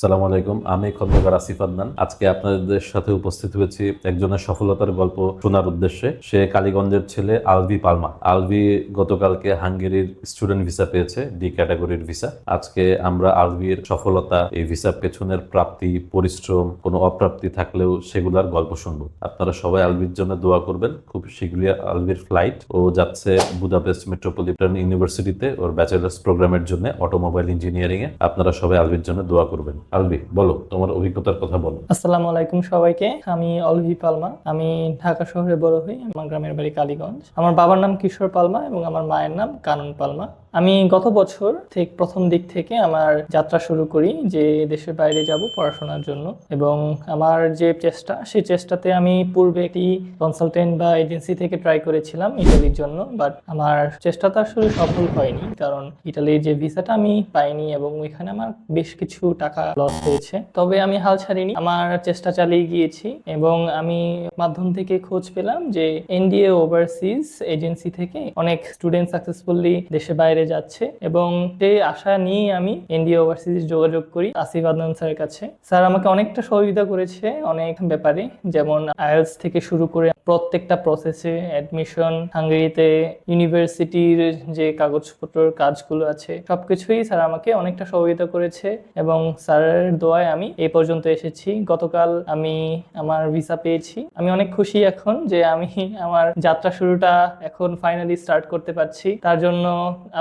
সালাম আলাইকুম, আমি খন্দকার আসিফ আদনান। আজকে আপনাদের সাথে উপস্থিত হয়েছি একজনের সফলতার গল্প শোনার উদ্দেশ্যে। সে কালীগঞ্জের ছেলে আলভি পালমা। আলভি গতকালকে হাঙ্গেরির স্টুডেন্ট ভিসা পেয়েছে, ডি ক্যাটাগরির ভিসা। আজকে আমরা আলভির সফলতা, এই ভিসা পেছনের প্রাপ্তি, পরিশ্রম, কোনো অপ্রাপ্তি থাকলেও সেগুলার গল্প শুনব। আপনারা সবাই আলভির জন্য দোয়া করবেন। খুব শীঘ্রই আলভির ফ্লাইট। ও যাচ্ছে বুদাপেস্ট মেট্রোপলিটন ইউনিভার্সিটিতে ওর ব্যাচেলার্স প্রোগ্রামের জন্য, অটোমোবাইল ইঞ্জিনিয়ারিং এ আপনারা সবাই আলভির জন্য দোয়া করবেন। আলভি, বলো, তোমার অভিজ্ঞতার কথা বলো। আসসালামু আলাইকুম সবাইকে, আমি অলভি পালমা। আমি ঢাকা শহরে বড় হই, আমার গ্রামের বাড়ি কালীগঞ্জ। আমার বাবার নাম কিশোর পালমা এবং আমার মায়ের নাম কানন পালমা। আমি গত বছর ঠিক প্রথম দিক থেকে আমার যাত্রা শুরু করি যে দেশের বাইরে যাব পড়াশোনার জন্য। এবং আমার যে চেষ্টা, সেই চেষ্টাতে আমি পূর্বে একটি কনসালটেন্ট বা এজেন্সি থেকে ট্রাই করেছিলাম ইটালির জন্য বাট আমার চেষ্টাটা আসলে সফল হয়নি। কারণ ইটালির যে ভিসাটা আমি পাইনি এবং ওইখানে আমার বেশ কিছু টাকা লস হয়েছে। তবে আমি হাল ছাড়িনি, আমার চেষ্টা চালিয়ে গিয়েছি এবং আমি মাধ্যম থেকে খোঁজ পেলাম যে এনডিএ ওভারসিজ এজেন্সি থেকে অনেক স্টুডেন্ট সাকসেসফুলি দেশে বাইরে যাচ্ছে এবং সেই আশা নিয়ে আমি এনডিএ ওভারসিজ যোগাযোগ করি, আসিফ আদনান স্যারের কাছে। স্যার আমাকে অনেকটা সহযোগিতা করেছে অনেক ব্যাপারে, যেমন আইএলস থেকে শুরু করে প্রত্যেকটা প্রসেসে অ্যাডমিশন হাঙ্গেরিতে ইউনিভার্সিটির যে কাগজপত্রের কাজগুলো আছে, সবকিছুই স্যার আমাকে অনেকটা সহযোগিতা করেছে এবং স্যারের দোয়ায় আমি এই পর্যন্ত এসেছি। গতকাল আমি আমার ভিসা পেয়েছি। আমি অনেক খুশি এখন যে আমি আমার যাত্রা শুরুটা এখন ফাইনালি স্টার্ট করতে পারছি। তার জন্য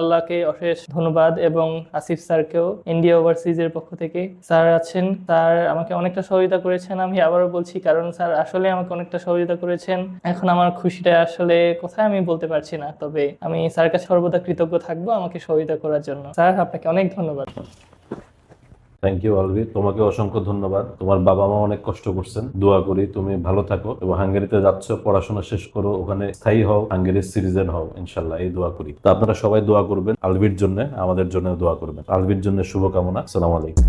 আল্লাহকে অশেষ ধন্যবাদ এবং আসিফ স্যারকেও ইন্ডিয়া ওভারসিজ এর পক্ষ থেকে স্যার আছেন। স্যার আমাকে অনেকটা সহযোগিতা করেছেন, আমি আবারও বলছি, কারণ স্যার আসলে আমাকে অনেকটা সহযোগিতা করেছেন। এখন আমার খুশিটা আসলে কোথায় আমি বলতে পারছি না, তবে আমি স্যার কাছে সর্বদা কৃতজ্ঞ থাকব আমাকে সহযোগিতা করার জন্য। স্যার, আপনাকে অনেক ধন্যবাদ। থ্যাংক ইউ অলভি তোমাকে অসংখ্য ধন্যবাদ। তোমার বাবা মা অনেক কষ্ট করছেন। দোয়া করি তুমি ভালো থাকো এবং হাঙ্গেরিতে যাচ্ছ, পড়াশোনা শেষ করো, ওখানে স্থায়ী হও, হাঙ্গেরির সিটিজেন হও ইনশাল্লাহ এই দোয়া করি। তো আপনারা সবাই দোয়া করবেন, আলভির জন্য, আমাদের জন্য দোয়া করবেন। আলভির জন্য শুভকামনা। সালাম আলাইকুম।